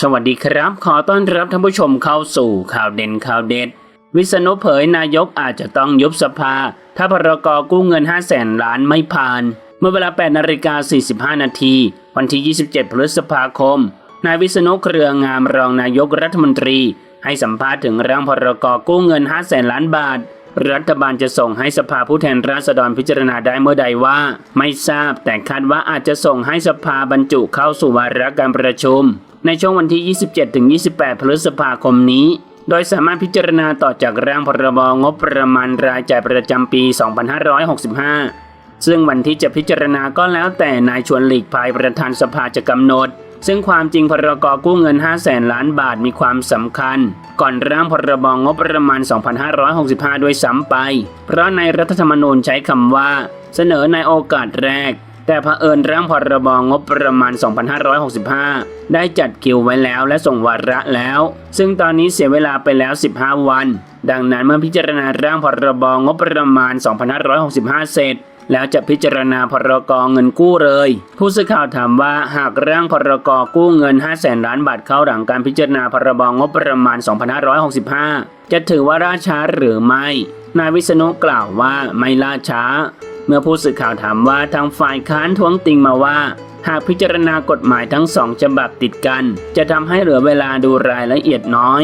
สวัสดีครับ ขอต้อนรับท่านผู้ชมเข้าสู่ข่าวเด่นข่าวเด็ด วิษณุเผยนายกอาจจะต้องยุบสภา ถ้าพรกกู้เงิน 5 0 0แสนล้านไม่ผ่าน เมื่อเวลา8นาฬิกา45 นาที วันที่ 27 พฤษภาคม นายวิษณุเครืองามรองนายกรัฐมนตรี ให้สัมภาษณ์ถึงร่างพรกกู้เงิน 5 0 0แสนล้านบาท รัฐบาลจะส่งให้สภาผู้แทนราษฎรพิจารณาได้เมื่อใดว่า ไม่ทราบแต่คาดว่าอาจจะส่งให้สภาบรรจุเข้าสู่วาระการประชุม ในช่วงวันที่ 27-28 พฤษภาคมนี้ โดยสามารถพิจารณาต่อจากร่างพรบงบประมาณรายจ่ายประจำปี 2565 ซึ่งวันที่จะพิจารณาก็แล้วแต่นายชวนหลีกภัยประธานสภาจะกำหนด ซึ่งความจริงพรกกู้เงิน 5 0 0แสนล้านบาทมีความสำคัญ ก่อนร่างพรบงบประมาณ 2565 ด้วยซ้ำไป เพราะในรัฐธรรมนูญใช้คำว่า เสนอในโอกาสแรก แต่เผอิญร่างพรบงบประมาณ 2565 ได้จัดคิวไว้แล้วและส่งวาระแล้ว ซึ่งตอนนี้เสียเวลาไปแล้ว 15 วัน ดังนั้นเมื่อพิจารณาร่างพรบงบประมาณ 2565 เสร็จแล้วจะพิจารณาพรกเงินกู้เลย ผู้สื่อข่าวถามว่าหากร่างพรกกู้เงิน 5 0 0แสนล้านบาทเข้าหลังการพิจารณาพรบงบประมาณ 2565 จะถือว่าล่าช้าหรือไม่ นายวิษณุกล่าวว่าไม่ล่าช้า เมื่อผู้สื่อข่าวถามว่าทางฝ่ายค้านท้วงติงมาว่า หากพิจารณากฎหมายทั้งสองฉบับติดกัน จะทำให้เหลือเวลาดูรายละเอียดน้อย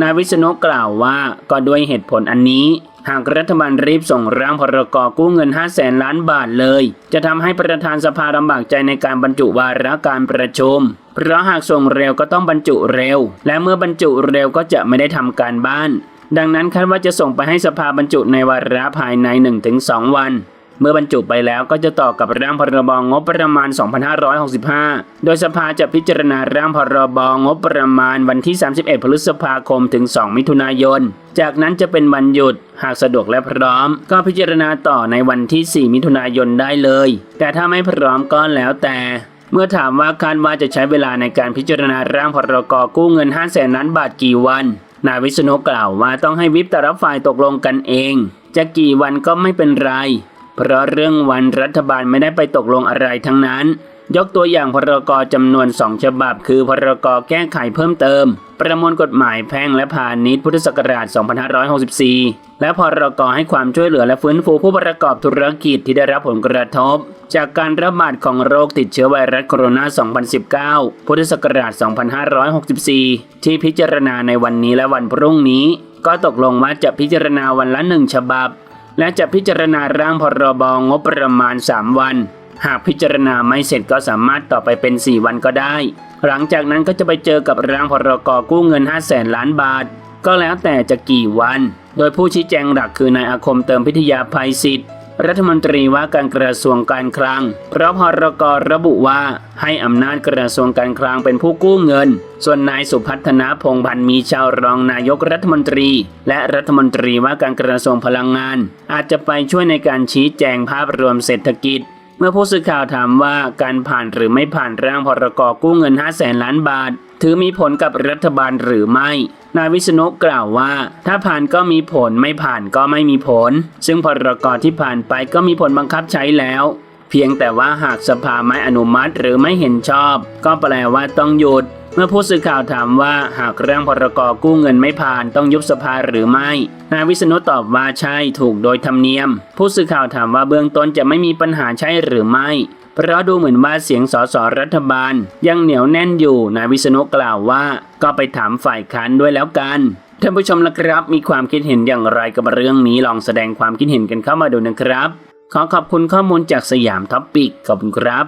นายวิษณุกล่าวว่าก็ด้วยเหตุผลอันนี้ หากรัฐบาลรีบส่งร่างพรกกู้เงิน 5 0 0แสนล้านบาทเลย จะทำให้ประธานสภาลำบากใจในการบรรจุวาระการประชุมเพราะหากส่งเร็วก็ต้องบรรจุเร็ว และเมื่อบรรจุเร็วก็จะไม่ได้ทำการบ้านดังนั้นคาดว่าจะส่งไปให้สภาบรรจุในวาระภายใน 1-2 วัน เมื่อบรรจุไปแล้วก็จะต่อกับร่างพรบงบประมาณ 2565 โดยสภาจะพิจารณาร่างพรบงบประมาณวันที่ 31 พฤษภาคมถึง 2 มิถุนายน จากนั้นจะเป็นวันหยุด หากสะดวกและพร้อม ก็พิจารณาต่อในวันที่ 4 มิถุนายนได้เลย แต่ถ้าไม่พร้อมก็แล้วแต่เมื่อถามว่าคาดว่าจะใช้เวลาในการพิจารณาร่างพรกกู้เงิน 5 0 0แสนล้านบาทกี่วัน นายวิษณุกล่าวว่าต้องให้วิปแต่ละฝ่ายตกลงกันเอง จะกี่วันก็ไม่เป็นไร เพราะเรื่องวันรัฐบาลไม่ได้ไปตกลงอะไรทั้งนั้น ยกตัวอย่างพรกจำนวนสองฉบับ คือพรกแก้ไขเพิ่มเติม ประมวลกฎหมายแพ่งและพาณิชย์พุทธศักราช 2564 และพรกให้ความช่วยเหลือและฟื้นฟูผู้ประกอบธุรกิจที่ได้รับผลกระทบ จากการระบาดของโรคติดเชื้อไวรัสโคโรนา 2019 พุทธศักราช 2564 ที่พิจารณาในวันนี้และวันพรุ่งนี้ ก็ตกลงว่าจะพิจารณาวันละหนึ่งฉบับ และจะพิจารณาร่างพรบงบประมาณ 3 วัน หากพิจารณาไม่เสร็จก็สามารถต่อไปเป็น 4 วันก็ได้ หลังจากนั้นก็จะไปเจอกับร่างพรกกู้เงิน 5 0 0แสนล้านบาท ก็แล้วแต่จะกี่วัน โดยผู้ชี้แจงหลักคือนายอาคมเติมพิทยาภัยศิษย์ รัฐมนตรีว่าการกระทรวงการคลัง เพราะพรกรระบุว่าให้อำนาจกระทรวงการคลังเป็นผู้กู้เงิน ส่วนนายสุพัฒนาพงพันธ์มีชาวรองนายกรัฐมนตรี และรัฐมนตรีว่าการกระทรวงพลังงาน อาจจะไปช่วยในการชี้แจงภาพรวมเศรษฐกิจ เมื่อผู้สื่อข่าวถามว่าการผ่านหรือไม่ผ่านร่างพรกกู้เงิน 5 0 0แสนล้านบาท ถือมีผลกับรัฐบาลหรือไม่ นายวิษณุกล่าวว่า ถ้าผ่านก็มีผลไม่ผ่านก็ไม่มีผล ซึ่งพรกที่ผ่านไปก็มีผลบังคับใช้แล้วเพียงแต่ว่าหากสภาไม่อนุมัติหรือไม่เห็นชอบ ก็แปลว่าต้องหยุด เมื่อผู้สื่อข่าวถามว่าหากร่างพรกกู้เงินไม่ผ่านต้องยุบสภาหรือไม่ นายวิษณุตอบว่าใช่ถูกโดยธรรมเนียม ผู้สื่อข่าวถามว่าเบื้องต้นจะไม่มีปัญหาใช่หรือไม่ เพราะดูเหมือนว่าเสียงสสรัฐบาล ยังเหนียวแน่นอยู่ นายวิษณุกล่าวว่า ก็ไปถามฝ่ายค้านด้วยแล้วกันท่านผู้ชมละครับ มีความคิดเห็นอย่างไรกับเรื่องนี้ลองแสดงความคิดเห็นกันเข้ามาดูนะครับ ขอขอบคุณข้อมูลจากสยามท็อปปิกขอบคุณครับ